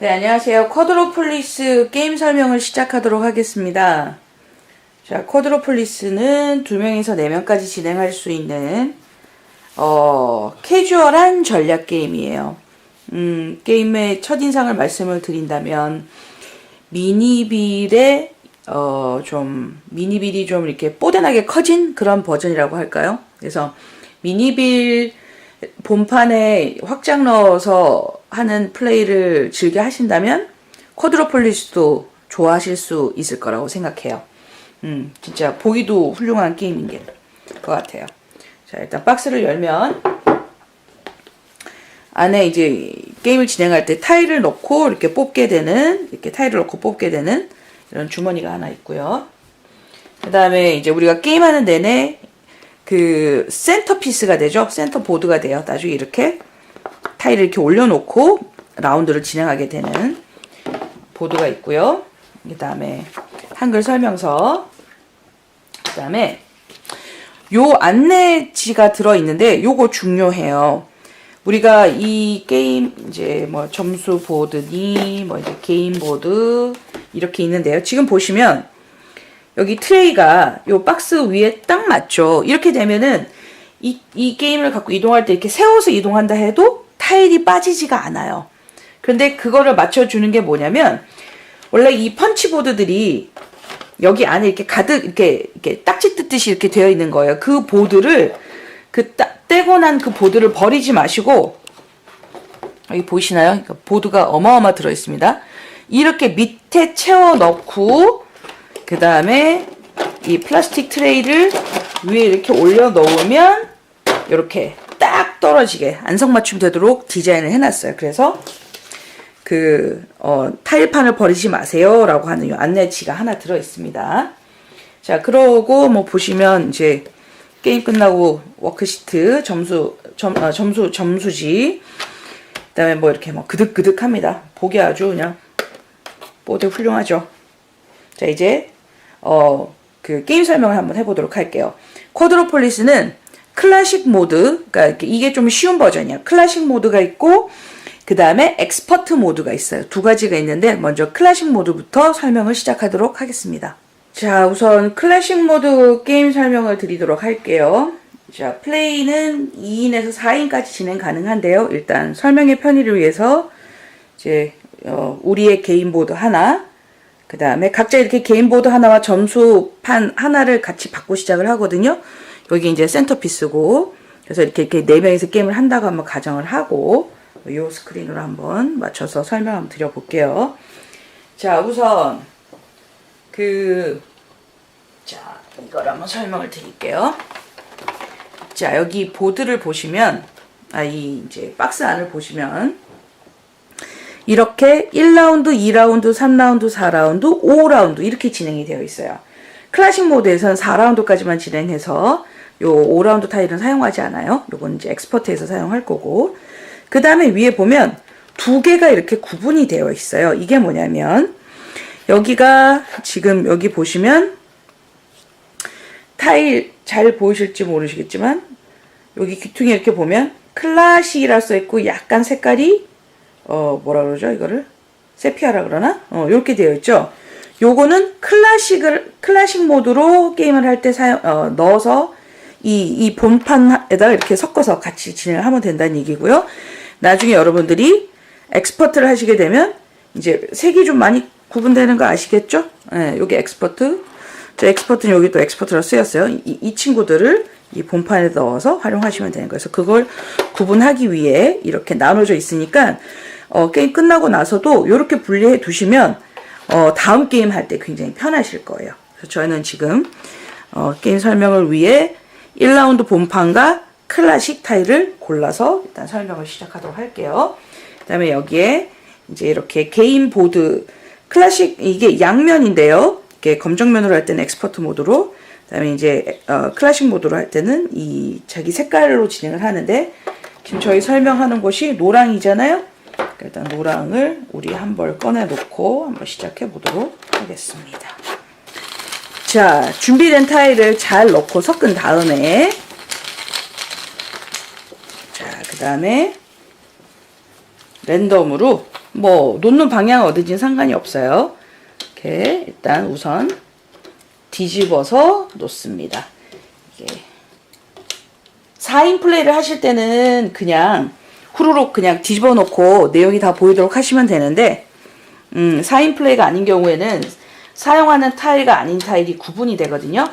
네, 안녕하세요. 쿼드로폴리스 게임 설명을 시작하도록 하겠습니다. 자, 쿼드로폴리스는 두 명에서 네 명까지 진행할 수 있는 어, 캐주얼한 전략 게임이에요. 음, 게임의 첫인상을 말씀을 드린다면 미니빌의 어, 좀 미니빌이 좀 이렇게 뽀대나게 커진 그런 버전이라고 할까요? 그래서 미니빌 본판에 확장 넣어서 하는 플레이를 즐겨 하신다면 쿼드로폴리스도 좋아하실 수 있을 거라고 생각해요. 음, 진짜 보기도 훌륭한 게임인 게 것 같아요. 자, 일단 박스를 열면 안에 이제 게임을 진행할 때 타일을 넣고 이렇게 뽑게 되는 이렇게 타일을 넣고 뽑게 되는 이런 주머니가 하나 있고요. 그 다음에 이제 우리가 게임하는 내내 그 센터피스가 되죠. 센터 보드가 돼요. 나중에 이렇게 타일을 이렇게 올려놓고 라운드를 진행하게 되는 보드가 있고요. 그 다음에 한글 설명서. 그 다음에 요 안내지가 들어있는데 요거 중요해요. 우리가 이 게임 이제 뭐 점수 보드니 뭐 이제 게임 보드 이렇게 있는데요. 지금 보시면 여기 트레이가 요 박스 위에 딱 맞죠. 이렇게 되면은 이, 이 게임을 갖고 이동할 때 이렇게 세워서 이동한다 해도 타일이 빠지지가 않아요. 그런데 그거를 맞춰주는 게 뭐냐면 원래 이 펀치보드들이 여기 안에 이렇게 가득 이렇게 이렇게 딱지 뜯듯이 이렇게 되어 있는 거예요. 그 보드를 그 따, 떼고 난 그 보드를 버리지 마시고 여기 보이시나요? 그러니까 보드가 어마어마 들어 있습니다. 이렇게 밑에 채워 넣고 그 다음에 이 플라스틱 트레이를 위에 이렇게 올려 놓으면 이렇게 딱 떨어지게 안성맞춤 되도록 디자인을 해놨어요. 그래서 그 어, 타일판을 버리지 마세요라고 하는 이 안내지가 하나 들어 있습니다. 자, 그러고 뭐 보시면 이제 게임 끝나고 워크시트 점수 점 아, 점수 점수지 그다음에 뭐 이렇게 뭐 그득그득합니다. 보기 아주 그냥 뽀대 훌륭하죠. 자, 이제 어 그 게임 설명을 한번 해보도록 할게요. 쿼드로폴리스는 클래식 모드, 그러니까 이게 좀 쉬운 버전이야. 클래식 모드가 있고 그 다음에 엑스퍼트 모드가 있어요. 두 가지가 있는데 먼저 클래식 모드부터 설명을 시작하도록 하겠습니다. 자, 우선 클래식 모드 게임 설명을 드리도록 할게요. 자, 플레이는 2인에서 4인까지 진행 가능한데요. 일단 설명의 편의를 위해서 이제 어, 우리의 게임보드 하나, 그 다음에 각자 이렇게 게임보드 하나와 점수판 하나를 같이 받고 시작을 하거든요. 여기 이제 센터피스고, 그래서 이렇게, 이렇게 네 명이서 게임을 한다고 한번 가정을 하고, 이 스크린으로 한번 맞춰서 설명 한번 드려볼게요. 자, 우선, 그, 자, 이걸 한번 설명을 드릴게요. 자, 여기 보드를 보시면, 아, 이 이제 박스 안을 보시면, 이렇게 1라운드, 2라운드, 3라운드, 4라운드, 5라운드 이렇게 진행이 되어 있어요. 클래식 모드에서는 4라운드까지만 진행해서 요 5라운드 타일은 사용하지 않아요. 요건 이제 엑스퍼트에서 사용할 거고. 그 다음에 위에 보면 두 개가 이렇게 구분이 되어 있어요. 이게 뭐냐면 여기가 지금 여기 보시면 타일 잘 보이실지 모르시겠지만 여기 귀퉁이 이렇게 보면 클래식이라 써 있고 약간 색깔이 어 뭐라 그러죠 이거를? 세피아라 그러나? 어 이렇게 되어 있죠. 요거는 클래식을 클래식 모드로 게임을 할 때 사용 어 넣어서 이 이 본판에다가 이렇게 섞어서 같이 진행을 하면 된다는 얘기고요. 나중에 여러분들이 엑스퍼트를 하시게 되면 이제 색이 좀 많이 구분되는 거 아시겠죠? 예 요게 엑스퍼트. 저 엑스퍼트는 여기 또 엑스퍼트로 쓰였어요. 이, 이 친구들을 이 본판에 넣어서 활용하시면 되는 거예요. 그래서 그걸 구분하기 위해 이렇게 나눠져 있으니까 어, 게임 끝나고 나서도 이렇게 분리해 두시면 어, 다음 게임 할 때 굉장히 편하실 거예요. 그래서 저희는 지금 어, 게임 설명을 위해 1라운드 본판과 클래식 타일을 골라서 일단 설명을 시작하도록 할게요. 그 다음에 여기에 이제 이렇게 개인 보드 클래식 이게 양면인데요. 이렇게 검정면으로 할 때는 엑스퍼트 모드로 그다음에 이제 어, 클래식 모드로 할 때는 이 자기 색깔로 진행을 하는데 지금 저희 설명하는 곳이 노랑이잖아요. 일단 노랑을 우리 한 벌 꺼내 놓고 한번 시작해 보도록 하겠습니다. 자, 준비된 타일을 잘 넣고 섞은 다음에 자, 그 다음에 랜덤으로 뭐 놓는 방향은 어디든 상관이 없어요. 이렇게 일단 우선 뒤집어서 놓습니다. 이게 4인 플레이를 하실 때는 그냥 후루룩 그냥 뒤집어 놓고 내용이 다 보이도록 하시면 되는데 음, 4인 플레이가 아닌 경우에는 사용하는 타일과 아닌 타일이 구분이 되거든요.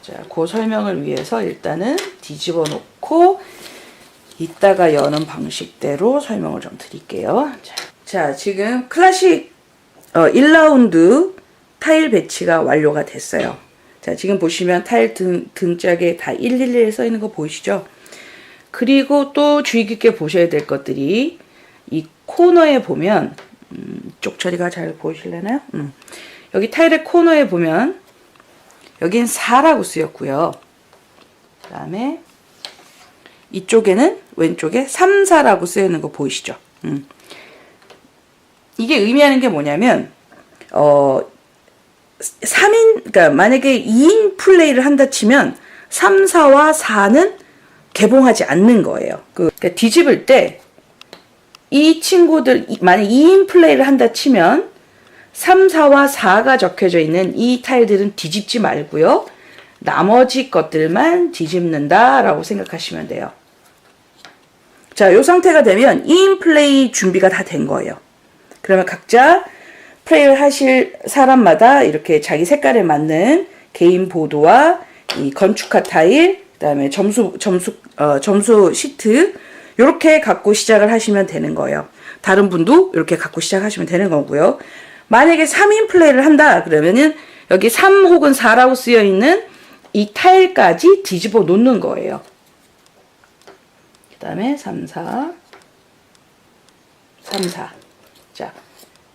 자, 그 설명을 위해서 일단은 뒤집어 놓고 이따가 여는 방식대로 설명을 좀 드릴게요. 자, 자 지금 클래식 어, 1라운드 타일 배치가 완료가 됐어요. 자, 지금 보시면 타일 등, 등짝에 다 111 써 있는 거 보이시죠? 그리고 또 주의 깊게 보셔야 될 것들이 이 코너에 보면 음, 쪽 처리가 잘 보이실래나요? 음. 여기 타일의 코너에 보면 여긴 4라고 쓰였고요. 그 다음에 이쪽에는 왼쪽에 3, 4라고 쓰여 있는 거 보이시죠? 음. 이게 의미하는 게 뭐냐면 어 3인 그러니까 만약에 2인 플레이를 한다 치면 3, 4와 4는 개봉하지 않는 거예요. 그 그러니까 뒤집을 때 이 친구들 이- 만약 2인 플레이를 한다 치면 3, 4와 4가 적혀져 있는 이 타일들은 뒤집지 말고요. 나머지 것들만 뒤집는다라고 생각하시면 돼요. 자, 요 상태가 되면 2인 플레이 준비가 다 된 거예요. 그러면 각자 플레이를 하실 사람마다 이렇게 자기 색깔에 맞는 개인 보드와 이 건축화 타일, 그다음에 점수 점수 어, 점수 시트 이렇게 갖고 시작을 하시면 되는 거예요. 다른 분도 이렇게 갖고 시작하시면 되는 거고요. 만약에 3인 플레이를 한다 그러면은 여기 3 혹은 4라고 쓰여 있는 이 타일까지 뒤집어 놓는 거예요. 그 다음에 3, 4 3, 4. 자,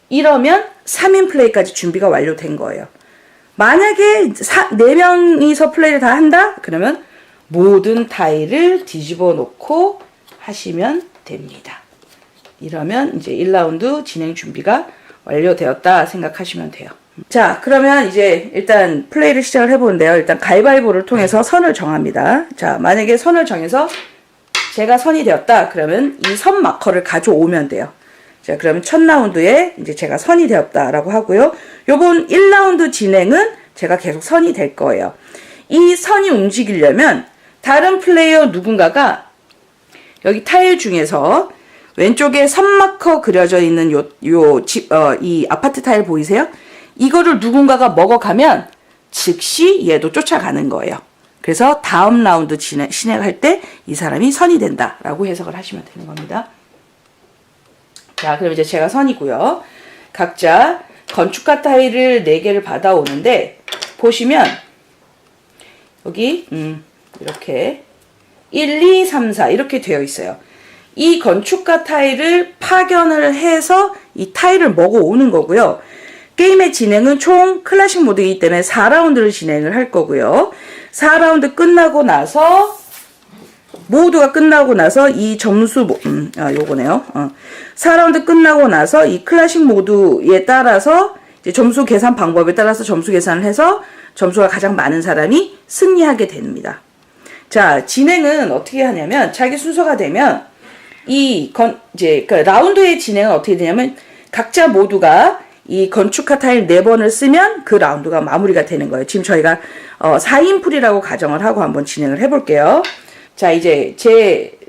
이러면 3인 플레이까지 준비가 완료된 거예요. 만약에 사, 4명이서 플레이를 다 한다? 그러면 모든 타일을 뒤집어 놓고 하시면 됩니다. 이러면 이제 1라운드 진행 준비가 완료되었다 생각하시면 돼요. 자, 그러면 이제 일단 플레이를 시작을 해보는데요. 일단 가위바위보를 통해서 선을 정합니다. 자, 만약에 선을 정해서 제가 선이 되었다. 그러면 이 선 마커를 가져오면 돼요. 자, 그러면 첫 라운드에 이제 제가 선이 되었다라고 하고요. 요번 1라운드 진행은 제가 계속 선이 될 거예요. 이 선이 움직이려면 다른 플레이어 누군가가 여기 타일 중에서 왼쪽에 선마커 그려져 있는 요, 요, 집, 어, 이 아파트 타일 보이세요? 이거를 누군가가 먹어가면 즉시 얘도 쫓아가는 거예요. 그래서 다음 라운드 진행, 진행할 때 이 사람이 선이 된다라고 해석을 하시면 되는 겁니다. 자, 그럼 이제 제가 선이고요. 각자 건축가 타일을 4개를 받아오는데 보시면 여기 음, 이렇게 1, 2, 3, 4 이렇게 되어 있어요. 이 건축가 타일을 파견을 해서 이 타일을 먹어 오는 거고요. 게임의 진행은 총 클래식 모드이기 때문에 4라운드를 진행을 할 거고요. 4라운드 끝나고 나서 모두가 끝나고 나서 이 점수 모- 음, 아 요거네요. 어. 4라운드 끝나고 나서 이 클래식 모드에 따라서 점수 계산 방법에 따라서 점수 계산을 해서 점수가 가장 많은 사람이 승리하게 됩니다. 자, 진행은 어떻게 하냐면 자기 순서가 되면 이 건 이제 그 라운드의 진행은 어떻게 되냐면 각자 모두가 이 건축화 타일 4번을 쓰면 그 라운드가 마무리가 되는 거예요. 지금 저희가 어 4인 풀이라고 가정을 하고 한번 진행을 해 볼게요. 자, 이제 제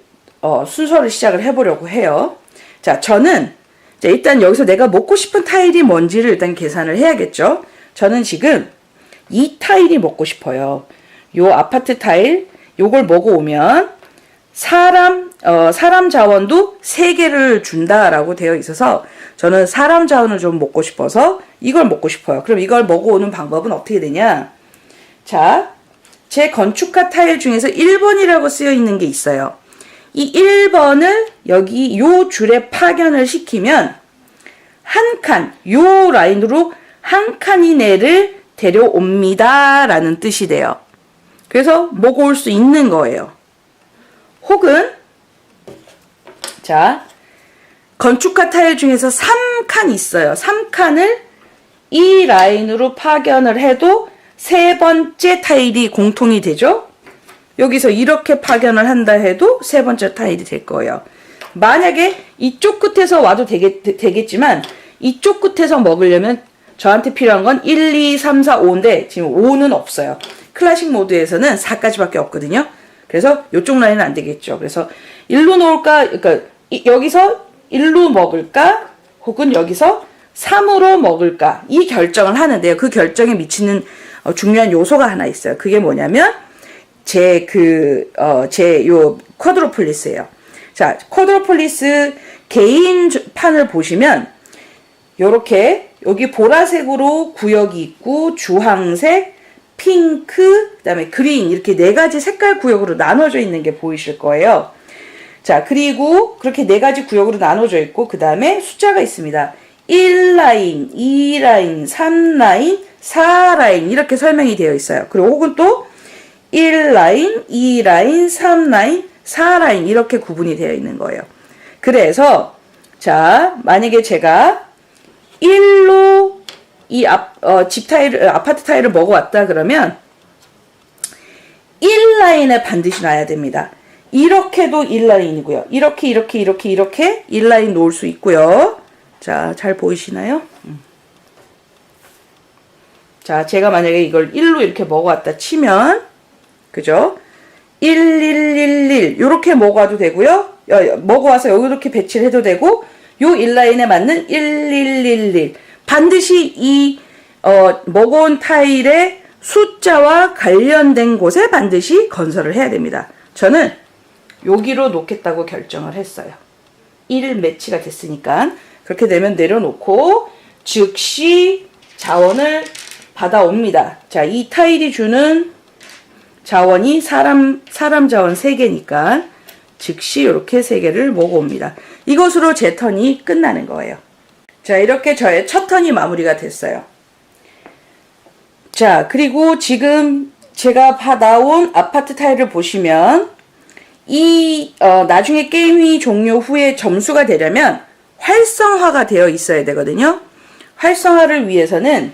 어, 순서를 시작을 해 보려고 해요. 자, 저는 자, 일단 여기서 내가 먹고 싶은 타일이 뭔지를 일단 계산을 해야겠죠. 저는 지금 이 타일이 먹고 싶어요. 요 아파트 타일 요걸 먹어오면 사람 어, 사람 자원도 세 개를 준다라고 되어 있어서 저는 사람 자원을 좀 먹고 싶어서 이걸 먹고 싶어요. 그럼 이걸 먹어오는 방법은 어떻게 되냐? 자, 제 건축가 타일 중에서 1번이라고 쓰여 있는 게 있어요. 이 1번을 여기 요 줄에 파견을 시키면 한 칸, 요 라인으로 한 칸 이내를 데려옵니다. 라는 뜻이 돼요. 그래서 먹어올 수 있는 거예요. 혹은, 자, 건축가 타일 중에서 3칸 있어요. 3칸을 이 라인으로 파견을 해도 세 번째 타일이 공통이 되죠? 여기서 이렇게 파견을 한다 해도 세 번째 타일이 될 거예요. 만약에 이쪽 끝에서 와도 되겠, 되겠지만 이쪽 끝에서 먹으려면 저한테 필요한 건 1, 2, 3, 4, 5인데 지금 5는 없어요. 클래식 모드에서는 4까지밖에 없거든요. 그래서 이쪽 라인은 안 되겠죠. 그래서 1로 놓을까, 그러니까 이- 여기서 1로 먹을까, 혹은 여기서 3으로 먹을까 이 결정을 하는데요. 그 결정에 미치는 어, 중요한 요소가 하나 있어요. 그게 뭐냐면 제 그 어 제 요 쿼드로폴리스예요. 자, 쿼드로폴리스 개인 주- 판을 보시면 요렇게 여기 보라색으로 구역이 있고 주황색, 핑크, 그 다음에 그린 이렇게 네 가지 색깔 구역으로 나눠져 있는 게 보이실 거예요. 자, 그리고 그렇게 네 가지 구역으로 나눠져 있고 그 다음에 숫자가 있습니다. 1라인, 2라인, 3라인, 4라인 이렇게 설명이 되어 있어요. 그리고 혹은 또 1라인, 2라인, 3라인, 4라인 이렇게 구분이 되어 있는 거예요. 그래서 자, 만약에 제가 1로 이 앞, 어, 집 타일을, 아파트 타일을 먹어왔다 그러면 1라인에 반드시 놔야 됩니다. 이렇게도 1라인이고요. 이렇게, 이렇게, 이렇게, 이렇게 1라인 놓을 수 있고요. 자, 잘 보이시나요? 음. 자, 제가 만약에 이걸 1로 이렇게 먹어왔다 치면, 그죠? 1, 1, 1, 1, 요렇게 먹어와도 되고요. 여- 먹어와서 여기 이렇게 배치를 해도 되고, 요 1라인에 맞는 1, 1, 1, 1. 반드시 이, 어, 먹어온 타일의 숫자와 관련된 곳에 반드시 건설을 해야 됩니다. 저는 여기로 놓겠다고 결정을 했어요. 1 매치가 됐으니까. 그렇게 되면 내려놓고, 즉시 자원을 받아옵니다. 자, 이 타일이 주는 자원이 사람, 사람 자원 3개니까 즉시 이렇게 3개를 먹어옵니다. 이것으로 제 턴이 끝나는 거예요. 자, 이렇게 저의 첫 턴이 마무리가 됐어요. 자, 그리고 지금 제가 받아온 아파트 타일을 보시면 이 어, 나중에 게임이 종료 후에 점수가 되려면 활성화가 되어 있어야 되거든요. 활성화를 위해서는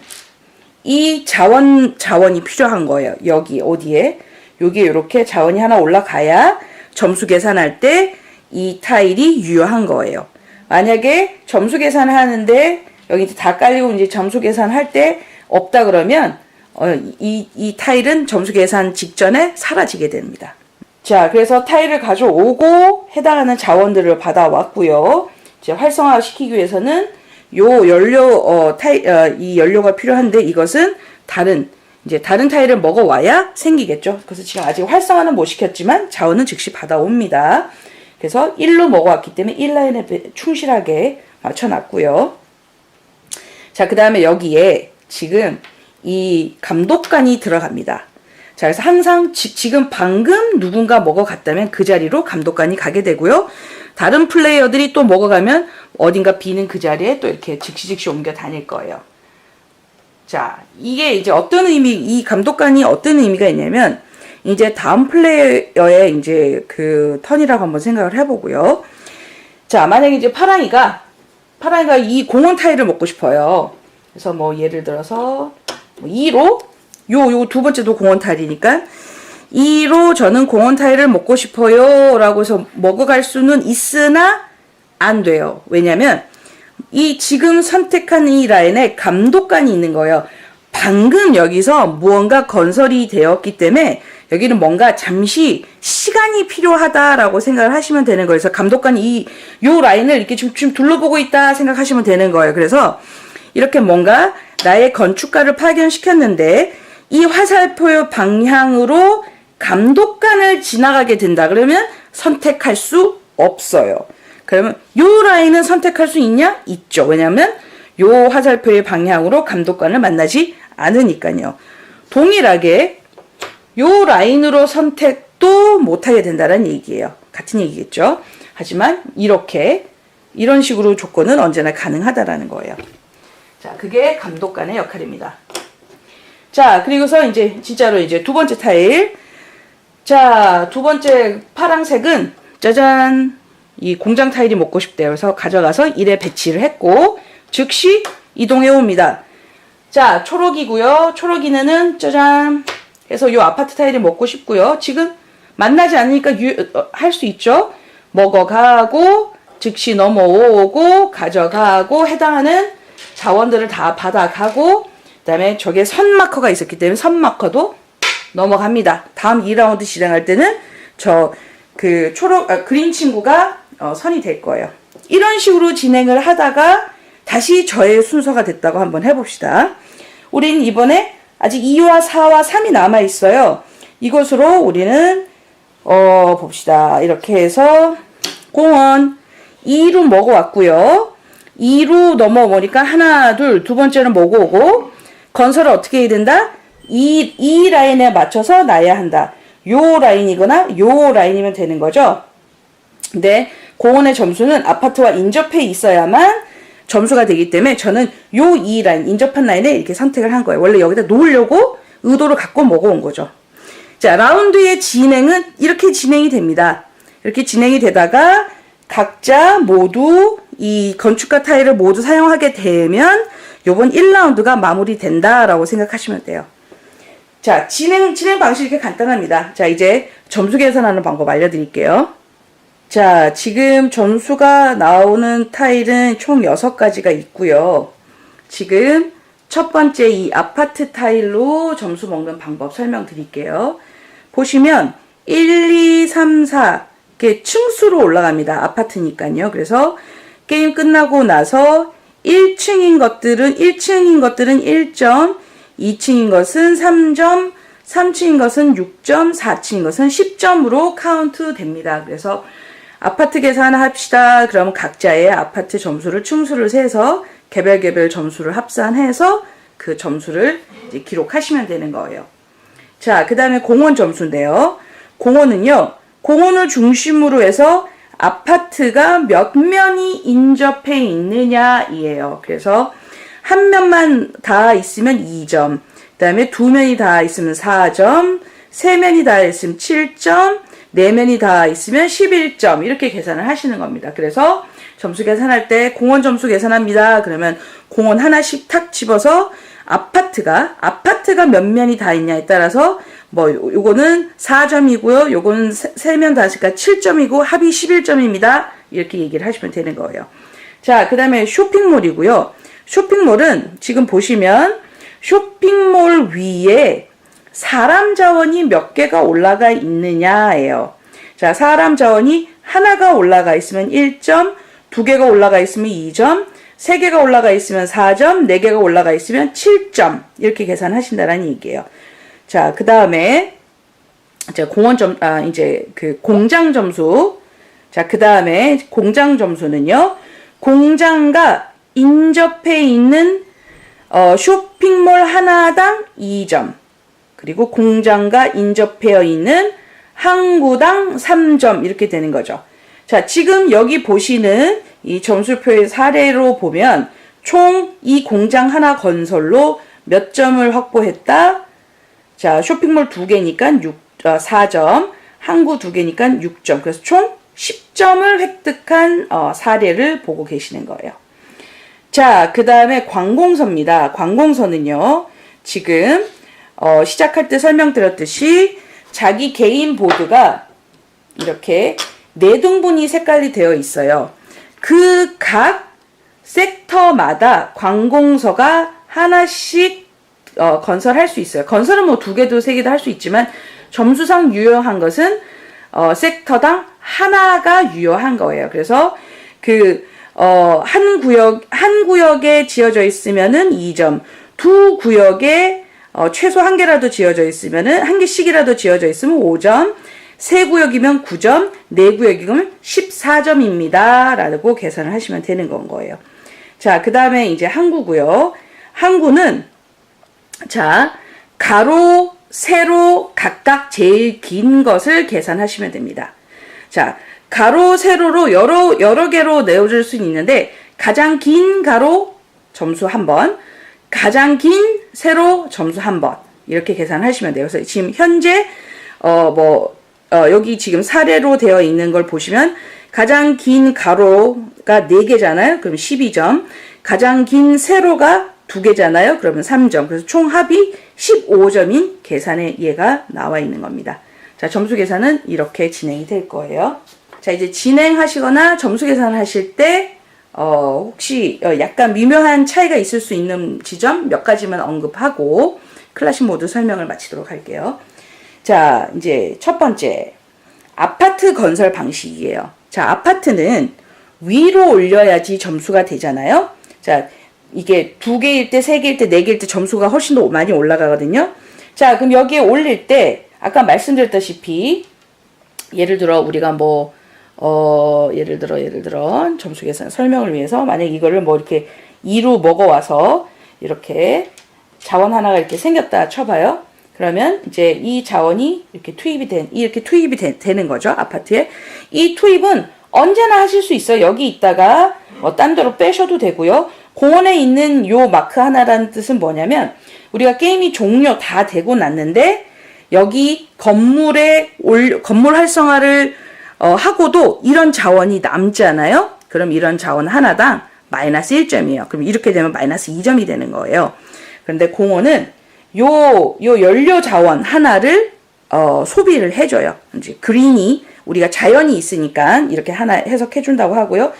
이 자원 자원이 필요한 거예요. 여기 어디에 여기 이렇게 자원이 하나 올라가야 점수 계산할 때 이 타일이 유효한 거예요. 만약에 점수 계산을 하는데 여기 이제 다 깔리고 이제 점수 계산할 때 없다 그러면 어, 이, 이 타일은 점수 계산 직전에 사라지게 됩니다. 자, 그래서 타일을 가져오고 해당하는 자원들을 받아왔고요. 이제 활성화 시키기 위해서는 요 연료 어, 타일 어, 이 연료가 필요한데 이것은 다른 이제 다른 타일을 먹어와야 생기겠죠. 그래서 지금 아직 활성화는 못 시켰지만 자원은 즉시 받아옵니다. 그래서 1로 먹어왔기 때문에 1라인에 배- 충실하게 맞춰놨고요. 자, 그 다음에 여기에 지금 이 감독관이 들어갑니다. 자, 그래서 항상 지, 금 방금 누군가 먹어갔다면 그 자리로 감독관이 가게 되고요. 다른 플레이어들이 또 먹어가면 어딘가 비는 그 자리에 또 이렇게 즉시 즉시 옮겨 다닐 거예요. 자, 이게 이제 어떤 의미, 이 감독관이 어떤 의미가 있냐면, 이제 다음 플레이어의 이제 그 턴이라고 한번 생각을 해보고요. 자, 만약에 이제 파랑이가, 파랑이가 이 공원 타일을 먹고 싶어요. 그래서 뭐 예를 들어서, 뭐 2로, 요, 요 두 번째도 공원 타일이니까, 2로 저는 공원 타일을 먹고 싶어요. 라고 해서 먹어갈 수는 있으나, 안 돼요. 왜냐면, 이 지금 선택한 이 라인에 감독관이 있는 거예요. 방금 여기서 무언가 건설이 되었기 때문에 여기는 뭔가 잠시 시간이 필요하다라고 생각을 하시면 되는 거예요. 그래서 감독관이 이, 요 라인을 이렇게 좀, 좀 둘러보고 있다 생각하시면 되는 거예요. 그래서 이렇게 뭔가 나의 건축가를 파견시켰는데 이 화살표의 방향으로 감독관을 지나가게 된다. 그러면 선택할 수 없어요. 그러면 요 라인은 선택할 수 있냐? 있죠. 왜냐하면 요 화살표의 방향으로 감독관을 만나지 않으니까요. 동일하게 요 라인으로 선택도 못하게 된다는 얘기예요. 같은 얘기겠죠. 하지만 이렇게 이런 식으로 조건은 언제나 가능하다라는 거예요. 자, 그게 감독관의 역할입니다. 자, 그리고서 이제 진짜로 이제 두 번째 타일. 자, 두 번째 파랑색은 짜잔. 이 공장 타일이 먹고 싶대요. 그래서 가져가서 일에 배치를 했고 즉시 이동해 옵니다. 자, 초록이고요. 초록이는 짜잔. 해서 요 아파트 타일이 먹고 싶고요. 지금 만나지 않으니까 할수 있죠. 먹어가고 즉시 넘어오고 가져가고 해당하는 자원들을 다 받아가고 그다음에 저게 선 마커가 있었기 때문에 선 마커도 넘어갑니다. 다음 2라운드 진행할 때는 저 그 초록 아, 그린 친구가 어, 선이 될 거예요. 이런 식으로 진행을 하다가 다시 저의 순서가 됐다고 한번 해봅시다. 우린 이번에 아직 2와 4와 3이 남아 있어요. 이것으로 우리는 어 봅시다. 이렇게 해서 공원 2로 먹어왔고요. 2로 넘어오니까 하나, 둘, 두 번째는 먹어오고 건설을 어떻게 해야 된다? 이, 이 라인에 맞춰서 놔야 한다. 요 라인이거나 요 라인이면 되는 거죠. 근데 공원의 점수는 아파트와 인접해 있어야만 점수가 되기 때문에 저는 요 이 라인, 인접한 라인에 이렇게 선택을 한 거예요. 원래 여기다 놓으려고 의도를 갖고 먹어온 거죠. 자, 라운드의 진행은 이렇게 진행이 됩니다. 이렇게 진행이 되다가 각자 모두 이 건축가 타일을 모두 사용하게 되면 요번 1라운드가 마무리된다라고 생각하시면 돼요. 자, 진행, 진행 방식이 이렇게 간단합니다. 자, 이제 점수 계산하는 방법 알려드릴게요. 자, 지금 점수가 나오는 타일은 총 6가지가 있고요. 지금 첫 번째 이 아파트 타일로 점수 먹는 방법 설명드릴게요. 보시면 1, 2, 3, 4 이렇게 층수로 올라갑니다. 아파트니까요. 그래서 게임 끝나고 나서 1층인 것들은 1층인 것들은 1점, 2층인 것은 3점, 3층인 것은 6점, 4층인 것은 10점으로 카운트 됩니다. 그래서 아파트 계산 합시다. 그럼 각자의 아파트 점수를 층수를 세서 개별 개별 점수를 합산해서 그 점수를 기록하시면 되는 거예요. 자, 그 다음에 공원 점수인데요. 공원은요, 공원을 중심으로 해서 아파트가 몇 면이 인접해 있느냐이에요. 그래서 한 면만 다 있으면 2점, 그 다음에 두 면이 다 있으면 4점, 세 면이 다 있으면 7점, 네 면이 다 있으면 11점 이렇게 계산을 하시는 겁니다. 그래서 점수 계산할 때 공원 점수 계산합니다. 그러면 공원 하나씩 탁 집어서 아파트가 아파트가 몇 면이 다 있냐에 따라서 뭐 요- 요거는 4점이고요. 요거는 세면 다시가 7점이고 합이 11점입니다. 이렇게 얘기를 하시면 되는 거예요. 자, 그다음에 쇼핑몰이고요. 쇼핑몰은 지금 보시면 쇼핑몰 위에 사람 자원이 몇 개가 올라가 있느냐예요. 자, 사람 자원이 하나가 올라가 있으면 1점, 두 개가 올라가 있으면 2점, 세 개가 올라가 있으면 4점, 네 개가 올라가 있으면 7점. 이렇게 계산하신다라는 얘기예요. 자, 그 다음에, 자, 공원 점, 아, 이제 그 공장 점수. 자, 그 다음에 공장 점수는요, 공장과 인접해 있는 어, 쇼핑몰 하나당 2점. 그리고 공장과 인접해 있는 항구당 3점 이렇게 되는 거죠. 자, 지금 여기 보시는 이 점수표의 사례로 보면 총 이 공장 하나 건설로 몇 점을 확보했다? 자, 쇼핑몰 두 개니까 6, 어, 4점, 항구 두 개니까 6점. 그래서 총 10점을 획득한 어, 사례를 보고 계시는 거예요. 자, 그 다음에 관공서입니다. 관공서는요, 지금, 어, 시작할 때 설명드렸듯이 자기 개인 보드가 이렇게 네 등분이 색깔이 되어 있어요. 그 각 섹터마다 관공서가 하나씩 어, 건설할 수 있어요. 건설은 뭐 두 개도 세 개도 할 수 있지만 점수상 유효한 것은 어, 섹터당 하나가 유효한 거예요. 그래서 그, 어, 한 구역, 한 구역에 지어져 있으면은 2점, 두 구역에 어, 최소 한 개라도 지어져 있으면은, 한 개씩이라도 지어져 있으면 5점, 세 구역이면 9점, 네 구역이면 14점입니다. 라고 계산을 하시면 되는 건 거예요. 자, 그 다음에 이제 항구고요. 항구는, 자, 가로, 세로 각각 제일 긴 것을 계산하시면 됩니다. 자, 가로, 세로로 여러, 여러 개로 내어줄 수는 있는데, 가장 긴 가로 점수 한 번, 가장 긴 세로 점수 한 번. 이렇게 계산하시면 돼요. 그래서 지금 현재, 어, 뭐, 어, 여기 지금 사례로 되어 있는 걸 보시면, 가장 긴 가로가 4개잖아요. 그럼 12점. 가장 긴 세로가 2개잖아요. 그러면 3점. 그래서 총 합이 15점인 계산에 얘가 나와 있는 겁니다. 자, 점수 계산은 이렇게 진행이 될 거예요. 자, 이제 진행하시거나 점수 계산을 하실 때, 어, 혹시 어, 약간 미묘한 차이가 있을 수 있는 지점 몇 가지만 언급하고 클래식 모드 설명을 마치도록 할게요. 자, 이제 첫 번째. 아파트 건설 방식이에요. 자, 아파트는 위로 올려야지 점수가 되잖아요. 자, 이게 두 개일 때, 세 개일 때, 네 개일 때 점수가 훨씬 더 많이 올라가거든요. 자, 그럼 여기에 올릴 때, 아까 말씀드렸다시피, 예를 들어, 우리가 뭐, 어, 예를 들어, 예를 들어, 점수 계산 설명을 위해서, 만약 이거를 뭐 이렇게 2로 먹어와서, 이렇게 자원 하나가 이렇게 생겼다 쳐봐요. 그러면 이제 이 자원이 이렇게 투입이 된, 이렇게 투입이 되, 는 거죠. 아파트에. 이 투입은 언제나 하실 수 있어요. 여기 있다가 뭐 딴 데로 빼셔도 되고요. 공원에 있는 요 마크 하나라는 뜻은 뭐냐면 우리가 게임이 종료 다 되고 났는데 여기 건물에 올, 건물 활성화를 어, 하고도 이런 자원이 남잖아요. 그럼 이런 자원 하나당 마이너스 1점이에요. 그럼 이렇게 되면 마이너스 2점이 되는 거예요. 그런데 공원은 요, 요 연료 자원 하나를 어, 소비를 해줘요. 이제 그린이 우리가 자연이 있으니까 이렇게 하나 해석해 준다고 하고요.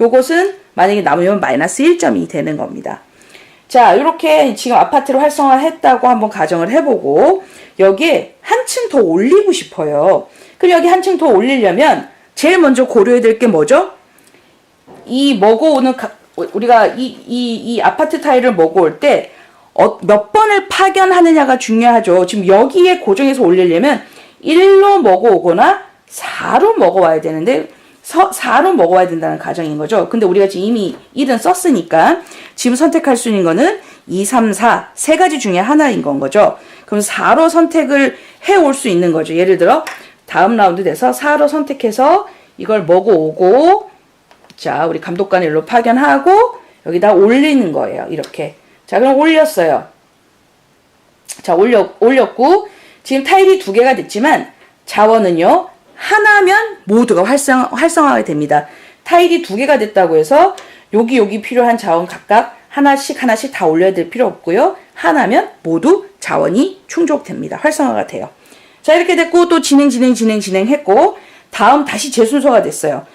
요것은 만약에 남으면 마이너스 1점이 되는 겁니다. 자, 이렇게 지금 아파트를 활성화했다고 한번 가정을 해보고 여기에 한층 더 올리고 싶어요. 그럼 여기 한층 더 올리려면 제일 먼저 고려해야 될 게 뭐죠? 이 먹어오는 가- 우리가 이, 이, 이 아파트 타일을 먹어올 때 어, 몇 번을 파견하느냐가 중요하죠. 지금 여기에 고정해서 올리려면 1로 먹어오거나 4로 먹어와야 되는데 서, 4로 먹어와야 된다는 가정인 거죠. 근데 우리가 지금 이미 1은 썼으니까 지금 선택할 수 있는 거는 2, 3, 4, 세 가지 중에 하나인 건 거죠. 그럼 4로 선택을 해 올 수 있는 거죠. 예를 들어 다음 라운드 돼서 4로 선택해서 이걸 먹어 오고 자, 우리 감독관을 일로 파견하고 여기다 올리는 거예요. 이렇게. 자, 그럼 올렸어요. 자, 올렸, 올렸고 지금 타일이 두 개가 됐지만 자원은요. 하나면 모두가 활성, 활성화가 됩니다. 타일이 두 개가 됐다고 해서 여기 여기 필요한 자원 각각 하나씩 하나씩 다 올려야 될 필요 없고요. 하나면 모두 자원이 충족됩니다. 활성화가 돼요. 자, 이렇게 됐고 또 진행 진행 진행 진행했고 다음 다시 제 순서가 됐어요.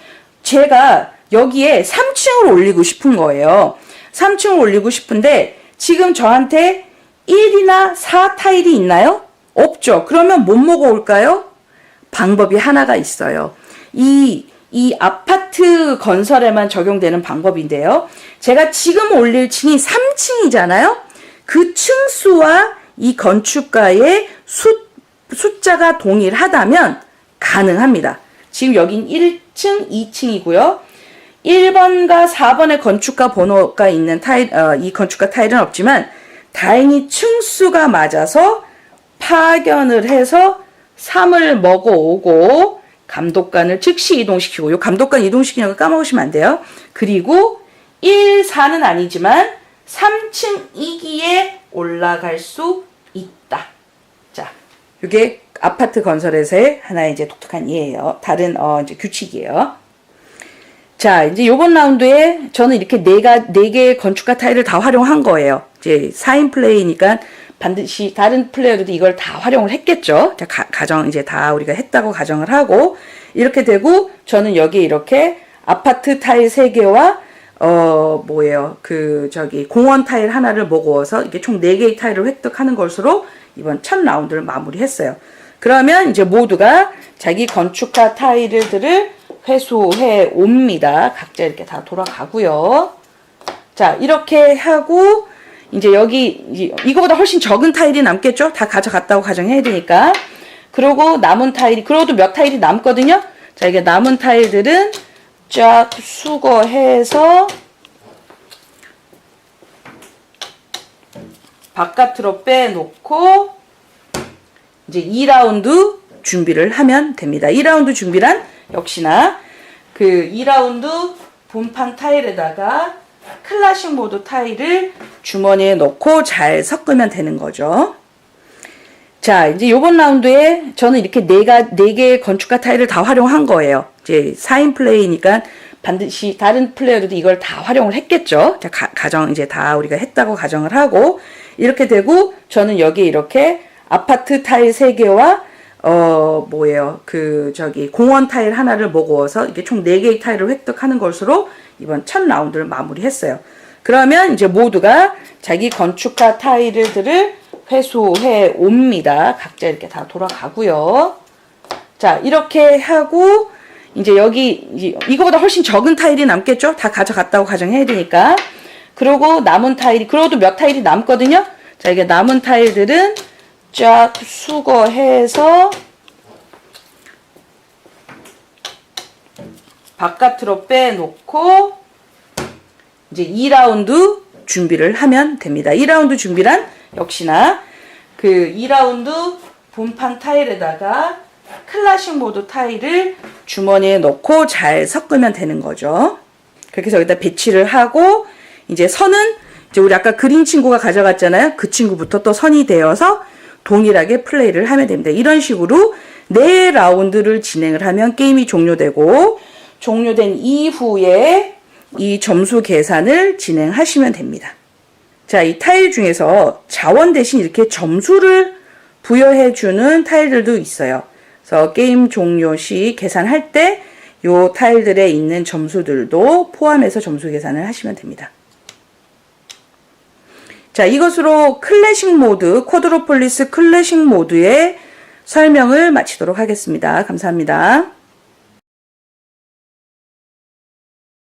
제가 여기에 3층을 올리고 싶은 거예요. 3층을 올리고 싶은데 지금 저한테 1이나 4 타일이 있나요? 없죠. 그러면 못 먹어올까요? 방법이 하나가 있어요. 이, 이 아파트 건설에만 적용되는 방법인데요. 제가 지금 올릴 층이 3층이잖아요. 그 층수와 이 건축가의 수, 숫자가 동일하다면 가능합니다. 지금 여긴 1층, 2층이고요. 1번과 4번의 건축가 번호가 있는 타일, 어, 이 건축가 타일은 없지만 다행히 층수가 맞아서 파견을 해서 3을 먹어 오고 감독관을 즉시 이동시키고 요 감독관 이동시키는 거 까먹으시면 안 돼요. 그리고 1, 4는 아니지만 3층 2기에 올라갈 수 이게 아파트 건설에서의 하나의 이제 독특한 예예요. 다른 어 이제 규칙이에요. 자, 이제 요번 라운드에 저는 이렇게 네가 네 개의 건축가 타일을 다 활용한 거예요. 이제 4인 플레이니까 반드시 다른 플레이어들도 이걸 다 활용을 했겠죠. 자, 가, 가정 이제 다 우리가 했다고 가정을 하고 이렇게 되고 저는 여기 이렇게 아파트 타일 3개와 어 뭐예요? 그 저기 공원 타일 하나를 먹어서 이게 총 4개의 타일을 획득하는 것으로 이번 첫 라운드를 마무리했어요. 그러면 이제 모두가 자기 건축가 타일들을 회수해 옵니다. 각자 이렇게 다 돌아가고요. 자, 이렇게 하고 이제 여기 이- 이거보다 훨씬 적은 타일이 남겠죠? 다 가져갔다고 가정해야 되니까. 그리고 남은 타일이 그래도 몇 타일이 남거든요. 자, 이게 남은 타일들은 쫙 수거해서 바깥으로 빼놓고 이제 2라운드 준비를 하면 됩니다. 2라운드 준비란 역시나 그 2라운드 본판 타일에다가 클래식 모드 타일을 주머니에 넣고 잘 섞으면 되는 거죠. 자, 이제 요번 라운드에 저는 이렇게 네가 네 개의 건축가 타일을 다 활용한 거예요. 이제 4인 플레이니까 반드시 다른 플레이어들도 이걸 다 활용을 했겠죠. 자, 가, 가정 이제 다 우리가 했다고 가정을 하고 이렇게 되고 저는 여기 이렇게 아파트 타일 3개와 어, 뭐예요. 그, 저기, 공원 타일 하나를 먹어서 이게 총 4개의 타일을 획득하는 것으로 이번 첫 라운드를 마무리했어요. 그러면 이제 모두가 자기 건축가 타일들을 회수해 옵니다. 각자 이렇게 다 돌아가고요. 자, 이렇게 하고, 이제 여기, 이- 이거보다 훨씬 적은 타일이 남겠죠? 다 가져갔다고 가정해야 되니까. 그리고 남은 타일이, 그래도 몇 타일이 남거든요? 자, 이게 남은 타일들은 쫙 수거해서 바깥으로 빼놓고 이제 2라운드 준비를 하면 됩니다. 2라운드 준비란 역시나 그 2라운드 본판 타일에다가 클래식 모드 타일을 주머니에 넣고 잘 섞으면 되는 거죠. 그렇게 해서 여기다 배치를 하고 이제 선은 이제 우리 아까 그린 친구가 가져갔잖아요. 그 친구부터 또 선이 되어서 동일하게 플레이를 하면 됩니다. 이런 식으로 네 라운드를 진행을 하면 게임이 종료되고 종료된 이후에 이 점수 계산을 진행하시면 됩니다. 자, 이 타일 중에서 자원 대신 이렇게 점수를 부여해주는 타일들도 있어요. 그래서 게임 종료 시 계산할 때이 타일들에 있는 점수들도 포함해서 점수 계산을 하시면 됩니다. 자, 이것으로 클래식 모드, 쿼드로폴리스 클래식 모드의 설명을 마치도록 하겠습니다. 감사합니다.